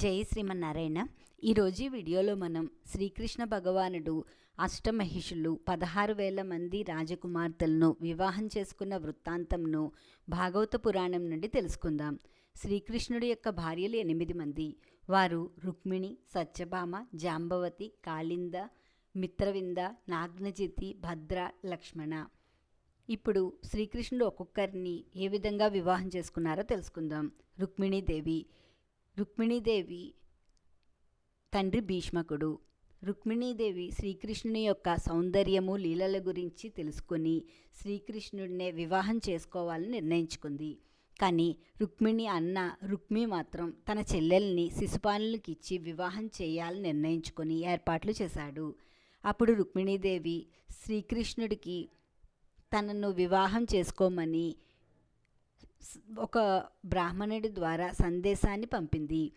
జై శ్రీమన్నారాయణ. ఈరోజు ఈ వీడియోలో మనం శ్రీకృష్ణ భగవానుడు అష్టమహిషులు పదహారు వేల మంది రాజకుమార్తెలను వివాహం చేసుకున్న వృత్తాంతంను భాగవత పురాణం నుండి తెలుసుకుందాం. శ్రీకృష్ణుడి యొక్క భార్యలు ఎనిమిది మంది. వారు రుక్మిణి సత్యభామ జాంబవతి కాళింద మిత్రవింద నాగ్నజితి భద్ర లక్ష్మణ. ఇప్పుడు శ్రీకృష్ణుడు ఒక్కొక్కరిని ఏ విధంగా వివాహం చేసుకున్నారో తెలుసుకుందాం. రుక్మిణీదేవి రుక్మిణీదేవి తండ్రి భీష్మకుడు. రుక్మిణీదేవి శ్రీకృష్ణుని యొక్క సౌందర్యము లీలల గురించి తెలుసుకొని శ్రీకృష్ణుడినే వివాహం చేసుకోవాలని నిర్ణయించుకుంది. కానీ రుక్మిణి అన్న రుక్మి మాత్రం తన చెల్లెల్ని శిశుపాలునికి ఇచ్చి వివాహం చేయాలని నిర్ణయించుకొని ఏర్పాట్లు చేశాడు. అప్పుడు రుక్మిణీదేవి శ్రీకృష్ణుడికి తనను వివాహం చేసుకోమని ఒక బ్రాహ్మణుడి ద్వారా సందేశాన్ని పంపింది.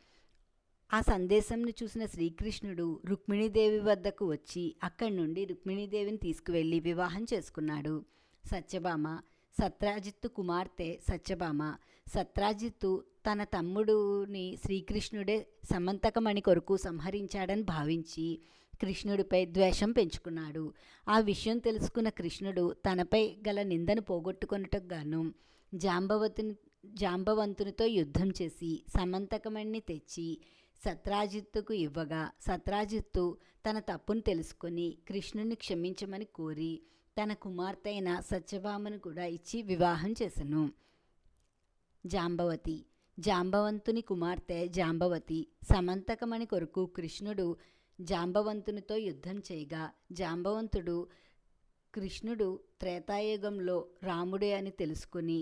ఆ సందేశంను చూసిన శ్రీకృష్ణుడు రుక్మిణీదేవి వద్దకు వచ్చి అక్కడి నుండి రుక్మిణీదేవిని తీసుకువెళ్ళి వివాహం చేసుకున్నాడు. సత్యభామ సత్రాజిత్తు కుమార్తె సత్యభామ సత్రాజిత్తు తన తమ్ముడుని శ్రీకృష్ణుడే సమంతకమణి కొరకు సంహరించాడని భావించి కృష్ణుడిపై ద్వేషం పెంచుకున్నాడు. ఆ విషయం తెలుసుకున్న కృష్ణుడు తనపై గల నిందను పోగొట్టుకొనుటకు గాను జాంబవతుని జాంబవంతునితో యుద్ధం చేసి సమంతకమణ్ణి తెచ్చి సత్రాజిత్తుకు ఇవ్వగా సత్రాజిత్తు తన తప్పును తెలుసుకొని కృష్ణుని క్షమించమని కోరి తన కుమార్తె అయిన సత్యభామను కూడా ఇచ్చి వివాహం చేసెను. జాంబవతి జాంబవంతుని కుమార్తె జాంబవతి సమంతకమణి కొరకు కృష్ణుడు జాంబవంతునితో యుద్ధం చేయగా జాంబవంతుడు కృష్ణుడు త్రేతాయుగంలో రాముడే అని తెలుసుకుని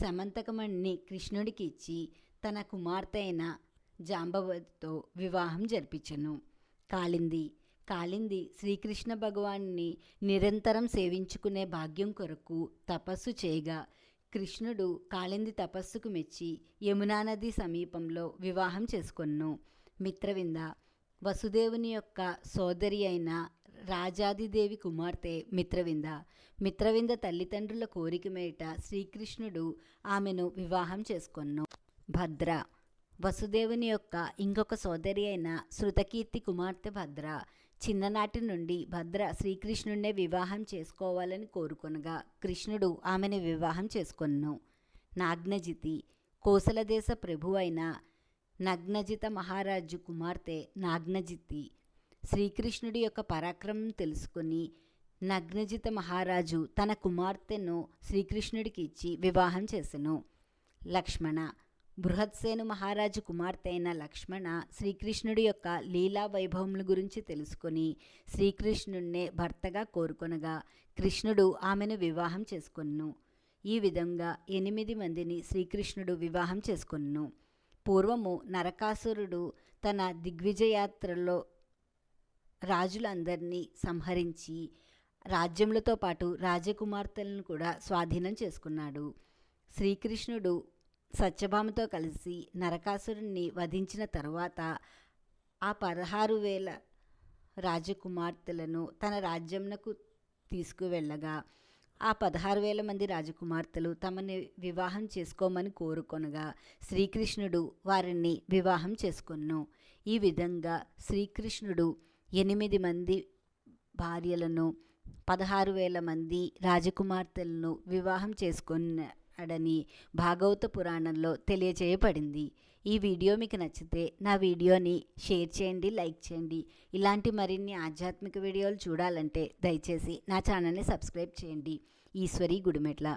సమంతకమణిని కృష్ణుడికి ఇచ్చి తన కుమార్తె అయిన జాంబవతితో వివాహం జరిపించను. కాలింది కాలింది శ్రీకృష్ణ భగవాన్ని నిరంతరం సేవించుకునే భాగ్యం కొరకు తపస్సు చేయగా కృష్ణుడు కాళింది తపస్సుకు మెచ్చి యమునా నది సమీపంలో వివాహం చేసుకొన్ను. మిత్రవింద వసుదేవుని యొక్క సోదరి అయిన రాజాదిదేవి కుమార్తె మిత్రవింద. మిత్రవింద తల్లిదండ్రుల కోరిక మేట శ్రీకృష్ణుడు ఆమెను వివాహం చేసుకొన్ను. భద్ర. వసుదేవుని యొక్క ఇంకొక సోదరి అయిన శృతకీర్తి కుమార్తె భద్ర. చిన్ననాటి నుండి భద్ర శ్రీకృష్ణుడినే వివాహం చేసుకోవాలని కోరుకొనగా కృష్ణుడు ఆమెను వివాహం చేసుకొన్ను. నాగ్నజితి. కోసలదేశ ప్రభు అయిన నగ్నజిత మహారాజు కుమార్తె నాగ్నజితి. శ్రీకృష్ణుడి యొక్క పరాక్రమం తెలుసుకుని నగ్నజిత మహారాజు తన కుమార్తెను శ్రీకృష్ణుడికి ఇచ్చి వివాహం చేసెను. లక్ష్మణ బృహత్సేను మహారాజు కుమార్తె అయిన లక్ష్మణ శ్రీకృష్ణుడి యొక్క లీలా వైభవముల గురించి తెలుసుకొని శ్రీకృష్ణుడినే భర్తగా కోరుకొనగా కృష్ణుడు ఆమెను వివాహం చేసుకొను ఈ విధంగా ఎనిమిది మందిని శ్రీకృష్ణుడు వివాహం చేసుకొను పూర్వము నరకాసురుడు తన దిగ్విజయాత్రలో రాజులందరినీ సంహరించి రాజ్యములతో పాటు రాజకుమార్తెలను కూడా స్వాధీనం చేసుకున్నాడు. శ్రీకృష్ణుడు సత్యభామతో కలిసి నరకాసురుణ్ణి వధించిన తరువాత ఆ పదహారు వేల రాజకుమార్తెలను తన రాజ్యంనకు తీసుకువెళ్ళగా ఆ పదహారు వేల మంది రాజకుమార్తెలు తమని వివాహం చేసుకోమని కోరుకొనగా శ్రీకృష్ణుడు వారిని వివాహం చేసుకొన్ను. ఈ విధంగా శ్రీకృష్ణుడు ఎనిమిది మంది భార్యలను పదహారు వేల మంది రాజకుమార్తెలను వివాహం చేసుకున్నాడని భాగవత పురాణంలో తెలియజేయబడింది ఈ వీడియో మీకు నచ్చితే నా వీడియోని షేర్ చేయండి లైక్ చేయండి. ఇలాంటి మరిన్ని ఆధ్యాత్మిక వీడియోలు చూడాలంటే దయచేసి నా ఛానల్ని సబ్స్క్రైబ్ చేయండి. ఈశ్వరి గుడిమెట్ల.